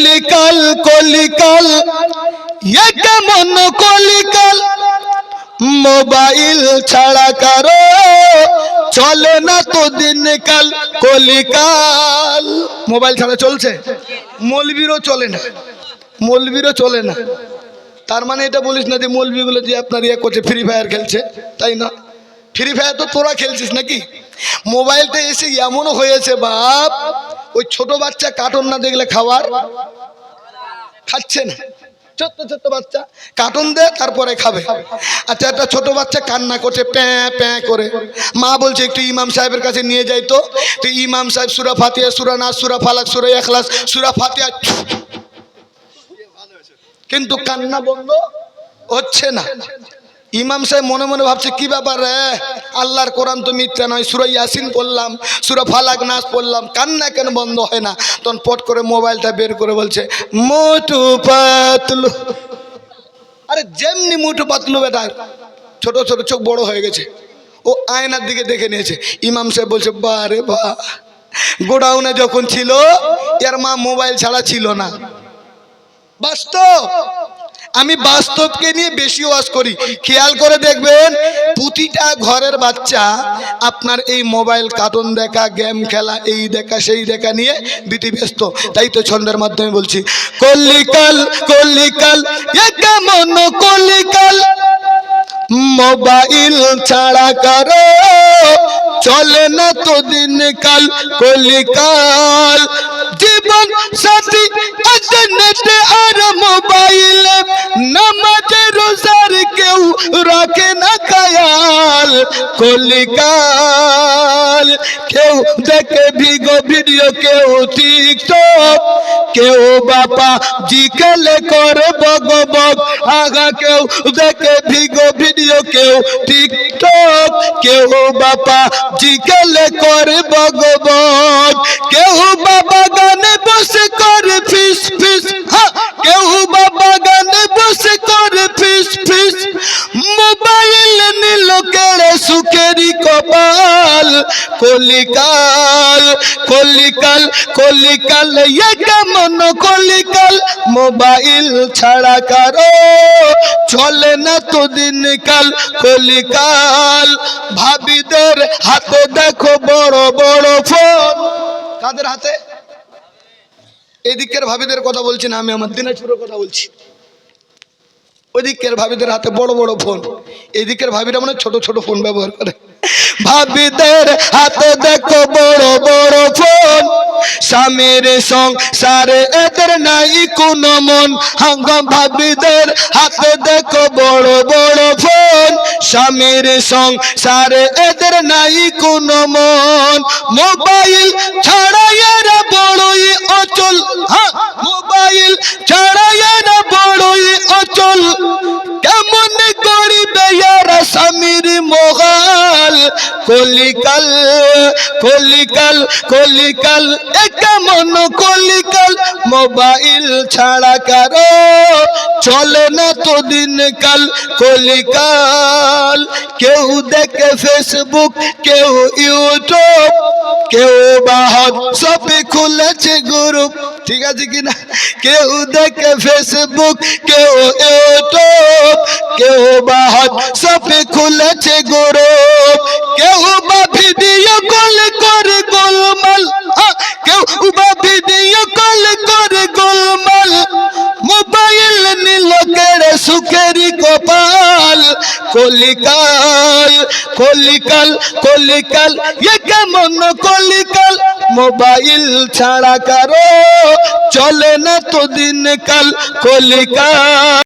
কলিকাল কলিকাল এ কেমন কলিকাল। মোবাইল ছাড়া কারও চলে না তো দিনকাল কলিকাল। মোবাইল ছাড়া চলছে? মলবিরও চলে না। মলবিরও চলে না। তার মানে এটা বলিস না যে মলবিগুলো যে আপনার ইয়ে করছে ফ্রি ফায়ার খেলছে? তাই না? ফ্রি ফায়ার তো তোরা খেলছিস নাকি? মোবাইলটা এসে এমনও হয়েছে, বাপ, ওই ছোট বাচ্চা কার্টুন না দেখলে খাবার খাচ্ছে না। ছোট্ট ছোট্ট বাচ্চা, কার্টুন দে, তারপরে খাবে। আচ্ছা একটা ছোট বাচ্চা কান্না করছে, প্যাঁ প্যাঁ করে। মা বলছে, একটু ইমাম সাহেবের কাছে নিয়ে যাই তো। তো ইমাম সাহেব, সুরা ফাতিয়া সুরা নাস, সুরা ফালাক, সুরা এখলাস সুরা ফাতিয়া কিন্তু কান্না বন্ধ হচ্ছে না। ইমাম সাহেব মনে মনে ভাবছে, কি ব্যাপার রে? আল্লাহর কোরআন তো মিথ্যা নয়, সুরা ইয়াসিন পড়লাম, সুরা ফালাক নাচ পড়লাম, কান্না কেন বন্ধ হয় না? তখন পট করে মোবাইলটা বের করে বলছে, মোটু পাতলু। আরে যেমনি মুঠু পাতলু বেটা, ছোট ছোট চোখ বড় হয়ে গেছে। ও আয়নার দিকে দেখে নিয়েছে। ইমাম সাহেব বলছে, বা রে বা। গোডাউনে যখন ছিল, এর মা মোবাইল ছাড়া ছিল না। বাস্তব। আমি বাস্তবকে নিয়ে বেশি ওয়াজ করি। খেয়াল করে দেখবেন, প্রতিটা ঘরের বাচ্চা আপনার এই মোবাইল, কার্টুন দেখা, গেম খেলা, এই দেখা, সেই দেখা নিয়ে বিধি ব্যস্ত। তাই তো ছন্দের মাধ্যমে বলছি কল্লিকাল এ কেমন কল্লিকাল মোবাইল ছাড়া কারও চলে না তো দিন কাল কলিকাল, জীবন সাথী কলিকাল কেউ দেখে ভিগো ভিডিও কেউ টিকটক কেউ বাপা জিকেলে করে বগ বগ আগা কেউ দেখে ভিগো ভিডিও কেউ টিকটক কেউ বাপা জিকেলে করে বগ বগ কেউ বাবা গানে বসে করে ফিস ফিস হ্যাঁ, কলিকাল কলিকাল কলিকাল কেমন কলিকাল, মোবাইল ছাড়া কারও চলে না তো দিনকাল। কলিকাল, ভাবিদের হাতে দেখো বড় বড় ফোন। কাদের হাতে? এদিকের ভাবিদের কথা বলছি না, আমি আমার দিনাজপুরের কথা বলছি। ওইদিকের ভাবিদের হাতে বড় বড় ফোন। এদিকের ভাবিরা মানে ছোট ছোট ফোন ব্যবহার করে। ভাবিদের হাতে দেখো বড় বড় ফোন। স্বামীর সংসারে এদের নাই কোনো মন। হাঙ্গম ভাবিদের হাতে দেখো বড় বড় ফোন। স্বামীর সংসারে এদের নাই কোনো মন। মোবাইল ছাড়াই বড়ই অচল। কলিকাল কলিকাল কলিকাল, এ কেমন কলিকাল? মোবাইল ছাড়া কারও চলে না তো দিনকাল। কলিকাল, কেউ দেখে ফেসবুক কেউ ইউটিউব কেউ বাহত সবে খুলেছে গ্রুপ ঠিক আছে কিনা কেউ দেখে ফেসবুক কেউ ইউটিউব কেউ বাহত সবে খুলেছে গ্রুপ কলিকাল কলিকাল কলিকাল এ কেমন কলিকাল? মোবাইল ছাড়া কারও চলে না তো দিনকাল কলিকাল।